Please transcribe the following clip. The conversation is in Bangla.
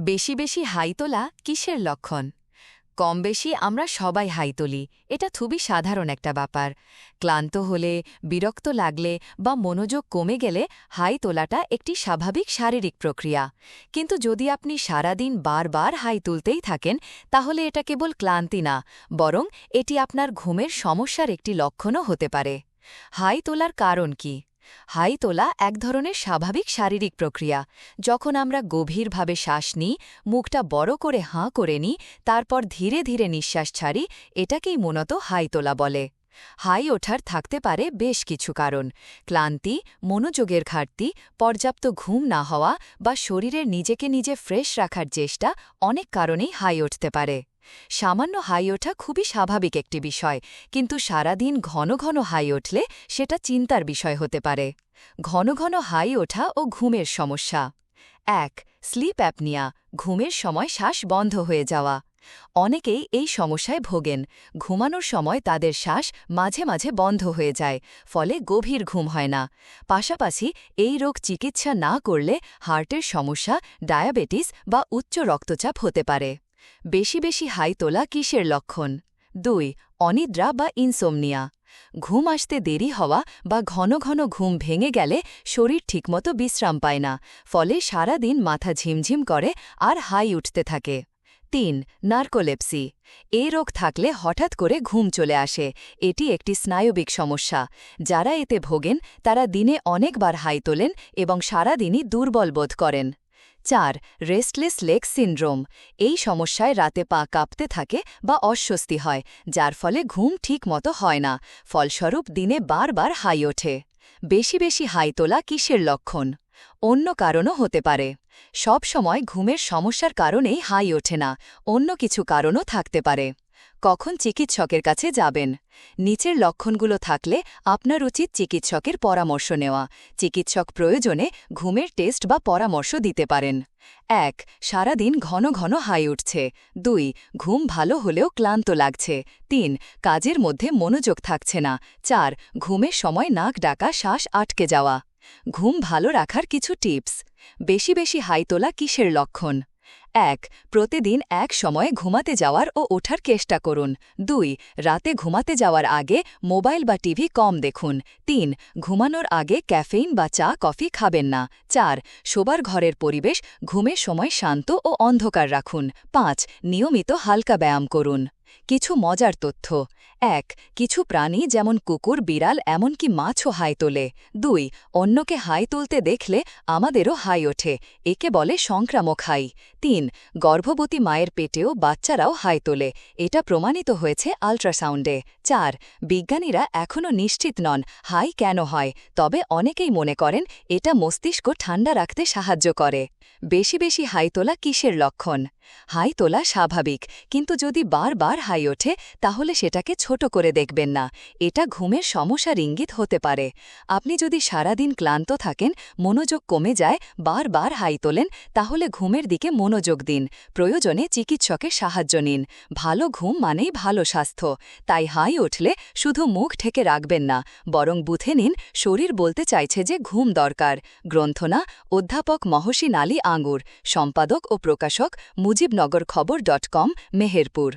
বেশি বেশি হাই তোলা কিসের লক্ষণ? কম বেশি আমরা সবাই হাই তুলি, এটা খুবই সাধারণ একটা ব্যাপার। ক্লান্ত হলে, বিরক্ত লাগলে বা মনোযোগ কমে গেলে হাই তোলাটা একটি স্বাভাবিক শারীরিক প্রক্রিয়া। কিন্তু যদি আপনি সারাদিন বারবার হাই তুলতেই থাকেন, তাহলে এটা কেবল ক্লান্তি না, বরং এটি আপনার ঘুমের সমস্যার একটি লক্ষণও হতে পারে। হাই তোলার কারণ কি? হাই তোলা এক ধরনের স্বাভাবিক শারীরিক প্রক্রিয়া। যখন আমরা গভীরভাবে শ্বাস নিই, মুখটা বড় করে হাঁ করে নিই, তারপর ধীরে ধীরে নিঃশ্বাস ছাড়ি, এটাকেই মূলত হাই তোলা বলে। হাই ওঠার থাকতে পারে বেশ কিছু কারণ। ক্লান্তি, মনোযোগের ঘাটতি, পর্যাপ্ত ঘুম না হওয়া বা শরীরের নিজেকে নিজে ফ্রেশ রাখার চেষ্টা অনেক কারণেই হাই উঠতে পারে। সামান্য হাই ওঠা খুবই স্বাভাবিক একটি বিষয়, কিন্তু সারাদিন ঘন ঘন হাই উঠলে সেটা চিন্তার বিষয় হতে পারে। ঘন ঘন হাই ওঠা ও ঘুমের সমস্যা। এক, স্লিপ অ্যাপনিয়া, ঘুমের সময় শ্বাস বন্ধ হয়ে যাওয়া। অনেকেই এই সমস্যায় ভোগেন, ঘুমানোর সময় তাদের শ্বাস মাঝে মাঝে বন্ধ হয়ে যায়, ফলে গভীর ঘুম হয় না। পাশাপাশি এই রোগ চিকিৎসা না করলে হার্টের সমস্যা, ডায়াবেটিস বা উচ্চ রক্তচাপ হতে পারে। বেশি বেশি হাই তোলা কিসের লক্ষণ? দুই, অনিদ্রা বা ইনসোমনিয়া। ঘুম আসতে দেরি হওয়া বা ঘন ঘন ঘুম ভেঙে গেলে শরীর ঠিকমতো বিশ্রাম পায় না, ফলে সারা দিন মাথা ঝিমঝিম করে আর হাই উঠতে থাকে। তিন, নার্কোলেপসি। এ রোগ থাকলে হঠাৎ করে ঘুম চলে আসে, এটি একটি স্নায়বিক সমস্যা। যারা এতে ভোগেন, তারা দিনে অনেকবার হাই তোলেন এবং সারাদিনই দুর্বল বোধ করেন। চার রেস্টলেস লেগ সিন্ড্রোম এই সমস্যায় রাতে পা কাঁপতে থাকে বা অস্বস্তি হয়, যার ফলে ঘুম ঠিক মতো হয় না। ফলস্বরূপ দিনে বারবার হাই ওঠে। বেশি বেশি হাই তোলা কিসের লক্ষণ? অন্য কারণও হতে পারে। সব সময় ঘুমের সমস্যার কারণেই হাই ওঠে না, অন্য কিছু কারণও থাকতে পারে। কখন চিকিৎসকের কাছে যাবেন? নিচের লক্ষণগুলো থাকলে আপনার উচিত চিকিৎসকের পরামর্শ নেওয়া। চিকিৎসক প্রয়োজনে ঘুমের টেস্ট বা পরামর্শ দিতে পারেন। এক, সারাদিন ঘন ঘন হাই উঠছে। দুই, ঘুম ভালো হলেও ক্লান্ত লাগছে। তিন, কাজের মধ্যে মনোযোগ থাকছে না। চার ঘুমের সময় নাক ডাকা, শ্বাস আটকে যাওয়া। ঘুম ভালো রাখার কিছু টিপস। বেশি বেশি হাই তোলা কিসের লক্ষণ? এক, প্রতিদিন এক সময়ে ঘুমাতে যাওয়ার ও ওঠার চেষ্টা করুন। দুই, রাতে ঘুমাতে যাওয়ার আগে মোবাইল বা টিভি কম দেখুন। তিন, ঘুমানোর আগে ক্যাফেইন বা চা, কফি খাবেন না। চার, শোবার ঘরের পরিবেশ, ঘুমের সময় শান্ত ও অন্ধকার রাখুন। পাঁচ, নিয়মিত হালকা ব্যায়াম করুন। কিছু মজার তথ্য। এক, কিছু প্রাণী যেমন কুকুর, বিড়াল, এমনকি মাছও হাই তোলে। দুই, অন্যকে হাই তুলতে দেখলে আমাদেরও হাই ওঠে, একে বলে সংক্রামক হাই। তিন, গর্ভবতী মায়ের পেটেও বাচ্চারাও হাই তোলে, এটা প্রমাণিত হয়েছে আল্ট্রাসাউন্ডে। চার, বিজ্ঞানীরা এখনও নিশ্চিত নন হাই কেন হয়, তবে অনেকেই মনে করেন এটা মস্তিষ্ক ঠান্ডা রাখতে সাহায্য করে। বেশি বেশি হাই তোলা কিসের লক্ষণ? হাই তোলা স্বাভাবিক, কিন্তু যদি বারবার হাই ওঠে, তাহলে সেটাকে ছোট করে দেখবেন না। এটা ঘুমের সমস্যার ইঙ্গিত হতে পারে। আপনি যদি সারাদিন ক্লান্ত থাকেন, মনোযোগ কমে যায়, বারবার হাই তোলেন, তাহলে ঘুমের দিকে মনোযোগ দিন। প্রয়োজনে চিকিৎসকের সাহায্য নিন। ভালো ঘুম মানেই ভালো স্বাস্থ্য। তাই হাই উঠলে শুধু মুখ ঠেকে রাখবেন না, বরং বুথে নিন, শরীর বলতে চাইছে যে ঘুম দরকার। গ্রন্থনা, অধ্যাপক মহসী নালী আঙ্গুর, সম্পাদক ও প্রকাশক মুজিবনগর খবর ডট কম, মেহেরপুর।